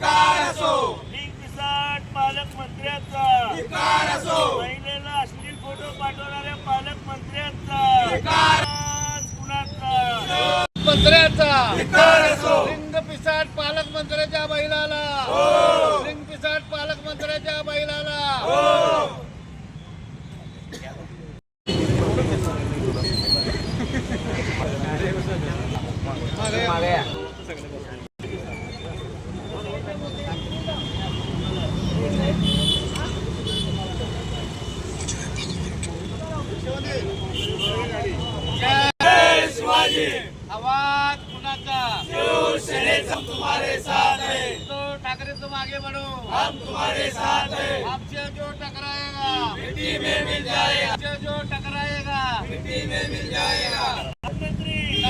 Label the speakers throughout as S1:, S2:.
S1: Link Pisat पालकमंत्र्यांचा महिलेला अश्लील photo पाठवणाऱ्या पालकमंत्र्यांचा आज कुणाचा?
S2: मंत्र्याचा. लिंग पिसाट पालकमंत्र्याच्या बैलाला. लिंग पिसाट पालकमंत्र्याच्या आवाज़ कुणाचा? उद्धव ठाकरे तुम आगे बढ़ो. हम तुम्हारे साथ हैं आपसे जो टकराएगा मिट्टी में मिल जाएगा आपसे जो टकराएगा मिट्टी में मिल जाएगा
S1: पालकमंत्री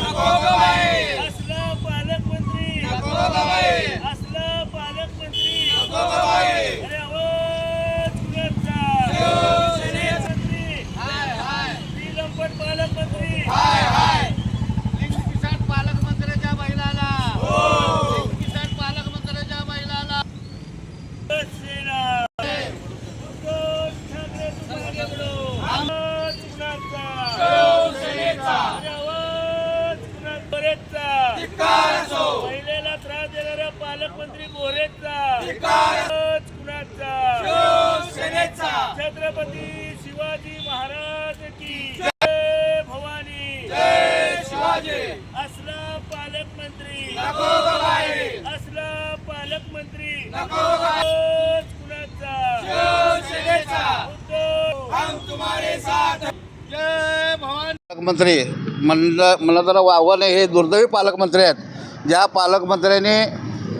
S1: पालकमंत्री महिलेला त्रास देणाऱ्या पालकमंत्री बोरेचा आवाज कुणाचा?
S2: शिवसेनेचा.
S1: छत्रपती शिवाजी महाराज की जय. भवानी.
S2: जय शिवाजी.
S1: असला पालकमंत्री. असला पालकमंत्री.
S2: नको गवाई
S1: आवाज कुणाचा?
S2: शिवसेनेचा.
S1: उद्धव
S2: हम तुम्हारे साथ. जय भवानी. पालकमंत्री म्हणलं मला जरा वावं नाही हे दुर्दैवी पालकमंत्री आहेत. ज्या पालकमंत्र्यांनी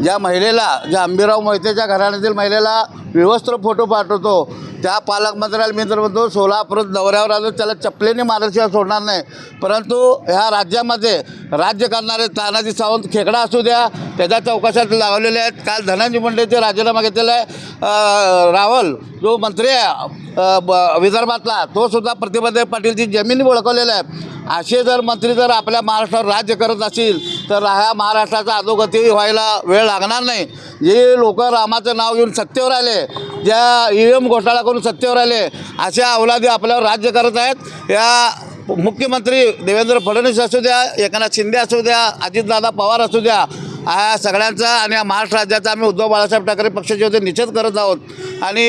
S2: ज्या महिलेला ज्या आंबीराव मोहितेच्या घराण्यातील महिलेला विवस्त्र फोटो पाठवतो त्या पालकमंत्र्याला मी तर म्हणतो सोलापूर दौऱ्यावर आलो त्याला चपलेने मारल्याशिवाय सोडणार नाही. परंतु ह्या राज्यामध्ये राज्य करणारे तानाजी सावंत खेकडा असू द्या त्याच्या चौकशात लावलेले आहेत. काल धनंजय मुंडेचे राजीनामा घेतलेला आहे रावल जो मंत्री आहे ब विदर्भातला तो सुद्धा प्रतिबंधक पाटीलची जमीन ओळखवलेला आहे. असे जर मंत्री जर आपल्या महाराष्ट्रावर राज्य करत असतील तर ह्या महाराष्ट्राचा अधोगती व्हायला वेळ लागणार नाही. जे लोक रामाचं नाव घेऊन सत्तेवर आले ज्या ई एम घोटाळा करून सत्तेवर आले अशा अवलादी आपल्यावर राज्य करत आहेत. या मुख्यमंत्री देवेंद्र फडणवीस असू द्या एकनाथ शिंदे असू द्या अजितदादा पवार असू द्या हा सगळ्यांचा आणि या महाराष्ट्र राज्याचा आम्ही उद्धव बाळासाहेब ठाकरे पक्षाचे होते निषेध करत आहोत. आणि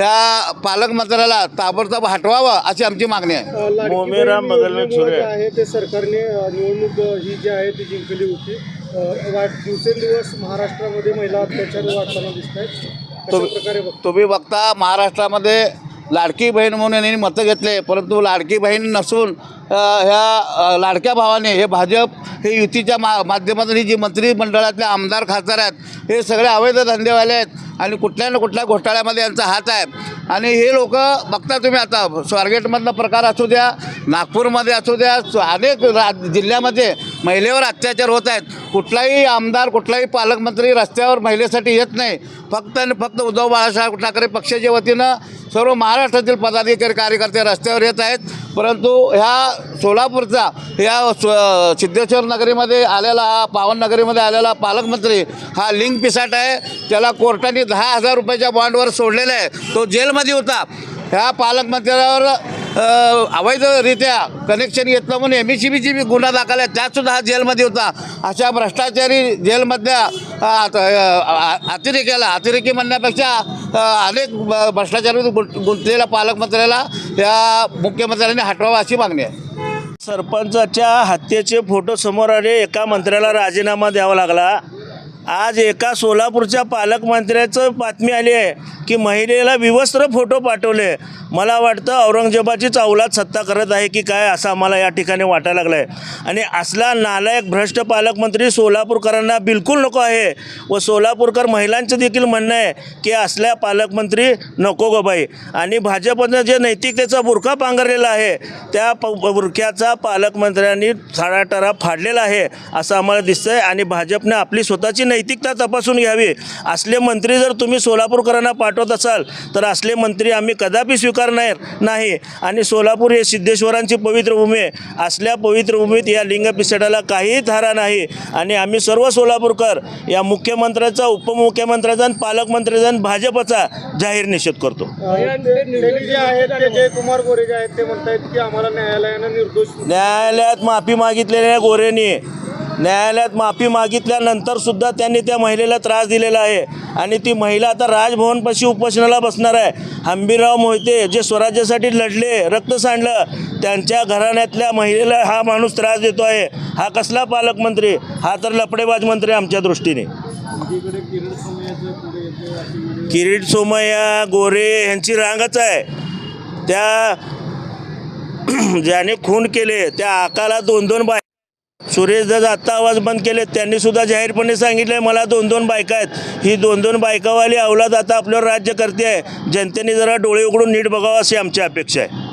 S2: या पालकमंत्र्याला ताबडतोब हटवावं अशी आमची मागणी आहे.
S3: ते सरकारने निवडणूक ही जी आहे ती जिंकली होती. दिवसेंदिवस महाराष्ट्रामध्ये महिला अत्याचार वाढताना दिसत आहेत
S2: तुम्ही? तुम्ही बघता महाराष्ट्रामध्ये लाडकी बहीण म्हणून यांनी मतं घेतले परंतु लाडकी बहीण नसून ह्या लाडक्या भावाने हे भाजप हे युतीच्या मा माध्यमातून ही जी मंत्रिमंडळातले आमदार खासदार आहेत हे सगळे अवैध धंदेवाले आहेत आणि कुठल्या ना कुठल्या घोटाळ्यामध्ये यांचा हात आहे. आणि हे लोक बघता तुम्ही आता स्वारगेटमधला प्रकार असू द्या नागपूरमध्ये असू द्या अनेक रा जिल्ह्यामध्ये महिलेवर अत्याचार होत आहेत. कुठलाही आमदार कुठलाही पालकमंत्री रस्त्यावर महिलेसाठी येत नाही. फक्त आणि फक्त उद्धव बाळासाहेब ठाकरे पक्षाच्या वतीनं सर्व महाराष्ट्रातील पदाधिकारी कार्यकर्ते रस्त्यावर येत आहेत. परंतु ह्या सोलापूरचा ह्या स्व- सिद्धेश्वर नगरीमध्ये आलेला हा पावन नगरीमध्ये आलेला पालकमंत्री हा लिंक पिसाट आहे. त्याला कोर्टाने दहा हजार रुपयाच्या बॉन्डवर सोडलेला आहे. तो जेलमध्ये होता. ह्या पालकमंत्र्यावर अवैधरित्या कनेक्शन घेतलं म्हणून एम एस सी बीची बी गुन्हा दाखल आहे. त्यातसुद्धा हा जेलमध्ये होता. अशा भ्रष्टाचारी जेलमधल्या अतिरेक्याला अतिरेकी म्हणण्यापेक्षा अनेक भ्रष्टाचारी गुंत गुंतलेल्या पालकमंत्र्याला त्या मुख्यमंत्र्यांनी हटवावा अशी मागणी आहे.
S1: सरपंचाच्या हत्येचे फोटो समोर आले एका मंत्र्याला राजीनामा द्यावा लागला. आज एका सोलापूरच्या पालकमंत्र्याचं बातमी आली आहे की महिलेला विवस्त्र फोटो पाठवले. मला वाटतं औरंगजेबाचीच अवलाद सत्ता करत आहे की काय असं आम्हाला या ठिकाणी वाटायला लागलं आहे आणि असला नालायक भ्रष्ट पालकमंत्री सोलापूरकरांना बिलकुल नको आहे व सोलापूरकर महिलांचं देखील म्हणणं आहे की असल्या पालकमंत्री नको ग बाई. आणि भाजपनं जे नैतिकतेचा बुरखा पांघरलेला आहे त्या प बुरख्याचा पालकमंत्र्यांनी थाडाटारा फाडलेला आहे असं आम्हाला दिसतं आहे आणि भाजपने आपली स्वतःची नैतिकता तपासून घ्यावी. असले मंत्री जर तुम्ही सोलापूरकरांना पाठवत असाल तर असले मंत्री आम्ही कदापि स्वीकार स्वीकारणार नाही. आणि सोलापूर हे सिद्धेश्वरांची पवित्र भूमी आहे. असल्या पवित्र भूमीत या लिंगपिसडाला काहीही थारा नाही. आणि आम्ही सर्व सोलापूरकर या मुख्यमंत्र्याचा उपमुख्यमंत्र्याचा आणि पालकमंत्र्याचा आणि भाजपचा जाहीर निषेध करतो. न्यायालयात माफी मागितलेल्या गोरेनी न्यायालयात माफी मागितल्यानंतर सुद्धा त्यांनी त्या महिलेला त्रास दिलेला आहे. आणि ती महिला आता राजभवनपाशी उपोषणाला बसणार आहे. हंबीरराव मोहिते जे स्वराज्यासाठी लढले रक्त सांडलं त्यांच्या घराण्यातल्या महिलेला हा माणूस त्रास देतो आहे. हा कसला पालकमंत्री? हा तर लपडेबाज मंत्री आमच्या दृष्टीने. किरीट सोमय्या गोरे यांची रांगच आहे. त्या ज्याने खून केले त्या आकाला दोन दोन बाय सुरेश दादा आत्ता आवाज बंद केले त्यांनी सुद्धा जाहीरपणे सांगितले मला दोन दोन बायका आहेत. ही दोन दोन बायकावाली अवलाद आता आपल्यावर राज्य करते आहे. जनतेने जरा डोळे उघडून नीट बघावं अशी आमची अपेक्षा आहे.